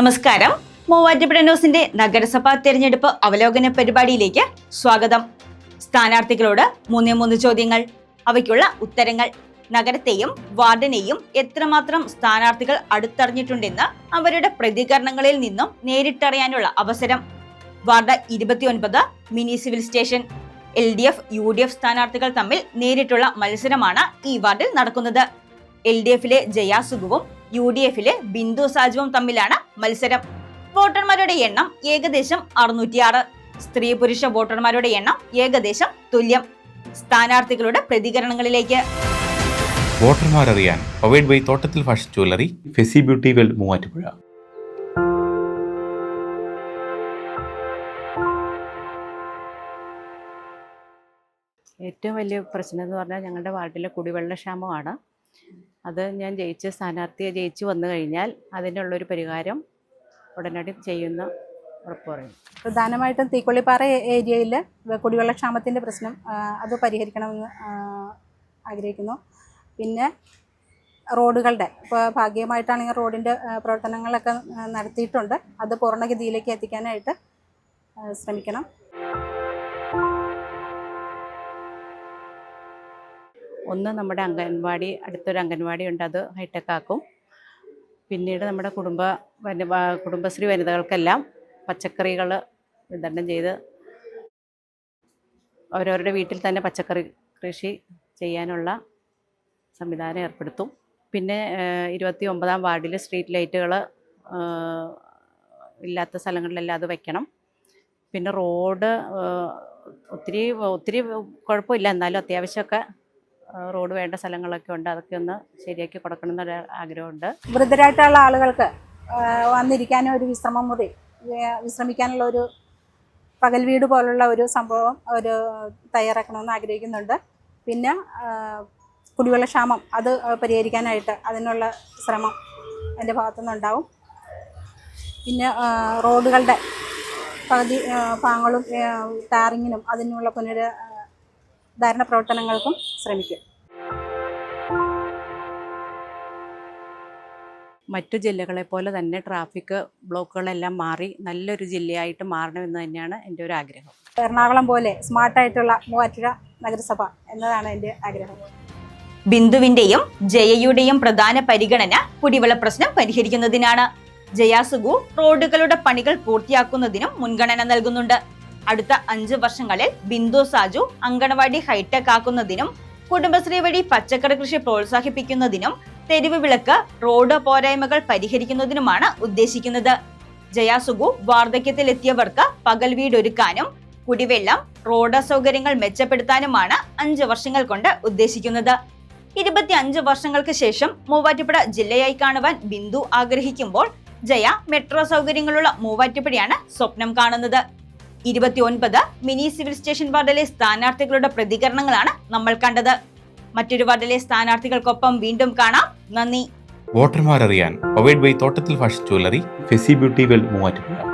നമസ്കാരം. മൂവാറ്റുപുഴ ന്യൂസിന്റെ നഗരസഭാ തെരഞ്ഞെടുപ്പ് അവലോകന പരിപാടിയിലേക്ക് സ്വാഗതം. സ്ഥാനാർത്ഥികളോട് മൂന്നേ മൂന്ന് ചോദ്യങ്ങൾ. അവയ്ക്കുള്ള ഉത്തരങ്ങൾ. നഗരത്തെയും വാർഡിനെയും എത്രമാത്രം സ്ഥാനാർത്ഥികൾ അടുത്തറിഞ്ഞിട്ടുണ്ടെന്ന് അവരുടെ പ്രതികരണങ്ങളിൽ നിന്നും നേരിട്ടറിയാനുള്ള അവസരം. വാർഡ് ഇരുപത്തിയൊൻപത് mini civil station. L D F U D F സ്ഥാനാർത്ഥികൾ തമ്മിൽ നേരിട്ടുള്ള മത്സരമാണ് ഈ വാർഡിൽ നടക്കുന്നത്. എൽ ഡി എഫിലെ ജയാസുഖുവും യു ഡി എഫിലെ ബിന്ദു സാജുവും തമ്മിലാണ് മത്സരം. വോട്ടർമാരുടെ എണ്ണം ഏകദേശം അറുന്നൂറ്റിയാറ്. സ്ത്രീ പുരുഷ വോട്ടർമാരുടെ എണ്ണം ഏകദേശം തുല്യം. സ്ഥാനാർത്ഥികളുടെ പ്രതികരണങ്ങളിലേക്ക്. വോട്ടർമാരറിയാൻ powered by Thottathil fashion jewellery ഫെസി beauty well Muvattupuzha. ഏറ്റവും വലിയ പ്രശ്നം എന്ന് പറഞ്ഞാൽ ഞങ്ങളുടെ വാർഡിലെ കുടിവെള്ള ക്ഷാമമാണ്. അത് ഞാൻ ജയിച്ച് സ്ഥാനാർത്ഥിയെ ജയിച്ചു വന്നു കഴിഞ്ഞാൽ അതിനുള്ളൊരു പരിഹാരം ഉടനടി ചെയ്യുന്ന ഉറപ്പ് പറയും പ്രധാനമായിട്ടും തീക്കൊള്ളിപ്പാറ ഏരിയയിൽ കുടിവെള്ളക്ഷാമത്തിന്റെ പ്രശ്നം അത് പരിഹരിക്കണമെന്ന് ആഗ്രഹിക്കുന്നു. പിന്നെ റോഡുകളുടെ ഇപ്പോൾ ഭാഗികമായിട്ടാണെങ്കിൽ റോഡിന്റെ പ്രവർത്തനങ്ങളൊക്കെ നടത്തിയിട്ടുണ്ട്. അത് പൂർണഗതിയിലേക്ക് എത്തിക്കാനായിട്ട് ശ്രമിക്കണം. ഒന്ന് നമ്മുടെ അംഗൻവാടി അടുത്തൊരു അംഗൻവാടി ഉണ്ട് അത് ഹൈടെക് ആക്കും. പിന്നീട് നമ്മുടെ കുടുംബ വനി കുടുംബശ്രീ വനിതകൾക്കെല്ലാം പച്ചക്കറികൾ വിതരണം ചെയ്ത് അവരവരുടെ വീട്ടിൽ തന്നെ പച്ചക്കറി കൃഷി ചെയ്യാനുള്ള സംവിധാനം ഏർപ്പെടുത്തും. പിന്നെ ഇരുപത്തി ഒമ്പതാം വാർഡിൽ സ്ട്രീറ്റ് ലൈറ്റുകൾ ഇല്ലാത്ത സ്ഥലങ്ങളിലെല്ലാം അത് വയ്ക്കണം പിന്നെ റോഡ് ഒത്തിരി ഒത്തിരി കുഴപ്പമില്ല. എന്നാലും അത്യാവശ്യമൊക്കെ റോഡ് വേണ്ട സ്ഥലങ്ങളൊക്കെ ഉണ്ട് അതൊക്കെ ഒന്ന് ശരിയാക്കി കൊടുക്കണം എന്നൊരു ആഗ്രഹമുണ്ട്. വൃദ്ധരായിട്ടുള്ള ആളുകൾക്ക് വന്നിരിക്കാനും ഒരു വിശ്രമ മുറി വിശ്രമിക്കാനുള്ള ഒരു പകൽ വീട് പോലുള്ള ഒരു സംഭവം ഒരു തയ്യാറാക്കണമെന്ന് ആഗ്രഹിക്കുന്നുണ്ട്. പിന്നെ കുടിവെള്ള ക്ഷാമം അത് പരിഹരിക്കാനായിട്ട് അതിനുള്ള ശ്രമം എന്റെ ഭാഗത്തുനിന്നുണ്ടാവും. പിന്നെ റോഡുകളുടെ പകുതി പാങ്ങളും ടാറിങ്ങിനും അതിനുള്ള പുനര് ധാരണ പ്രവർത്തനങ്ങൾക്കും ശ്രമിക്കും. മറ്റു ജില്ലകളെ പോലെ തന്നെ ട്രാഫിക് ബ്ലോക്കുകളെല്ലാം മാറി നല്ലൊരു ജില്ലയായിട്ട് മാറണമെന്ന് തന്നെയാണ് എന്റെ ഒരു ആഗ്രഹം. എറണാകുളം പോലെ സ്മാർട്ടായിട്ടുള്ള മൂവാറ്റുപുഴ നഗരസഭ എന്നതാണ് എന്റെ ആഗ്രഹം. ബിന്ദുവിന്റെയും ജയയുടെയും പ്രധാന പരിഗണന കുടിവെള്ള പ്രശ്നം പരിഹരിക്കുന്നതിനാണ്. ജയാസുഗു റോഡുകളുടെ പണികൾ പൂർത്തിയാക്കുന്നതിനും മുൻഗണന നൽകുന്നുണ്ട്. അടുത്ത അഞ്ച് വർഷങ്ങളിൽ ബിന്ദു സാജു അങ്കണവാടി ഹൈടെക് ആക്കുന്നതിനും കുടുംബശ്രീ വഴി പച്ചക്കറി കൃഷി പ്രോത്സാഹിപ്പിക്കുന്നതിനും തെരുവ് വിളക്ക് റോഡ് പോരായ്മകൾ പരിഹരിക്കുന്നതിനുമാണ് ഉദ്ദേശിക്കുന്നത്. ജയാസുഗു വാർദ്ധക്യത്തിലെത്തിയവർക്ക് പകൽ വീടൊരുക്കാനും കുടിവെള്ളം റോഡ് സൗകര്യങ്ങൾ മെച്ചപ്പെടുത്താനുമാണ് അഞ്ച് വർഷങ്ങൾ കൊണ്ട് ഉദ്ദേശിക്കുന്നത്. ഇരുപത്തി അഞ്ച് വർഷങ്ങൾക്ക് ശേഷം മൂവാറ്റുപുഴ ജില്ലയായി കാണുവാൻ ബിന്ദു ആഗ്രഹിക്കുമ്പോൾ ജയ മെട്രോ സൗകര്യങ്ങളുള്ള മൂവാറ്റുപുഴയാണ് സ്വപ്നം കാണുന്നത്. ഇരുപത്തിയൊൻപത് മിനി സിവിൽ സ്റ്റേഷൻ വാർഡിലെ സ്ഥാനാർത്ഥികളുടെ പ്രതികരണങ്ങളാണ് നമ്മൾ കണ്ടത്. മറ്റൊരു വാർഡിലെ സ്ഥാനാർത്ഥികൾക്കൊപ്പം വീണ്ടും കാണാം. നന്ദി. വോട്ടർമാരറിയാൻ powered by Thottathil fashion jewellery ഫെസി beauty well Muvattupuzha.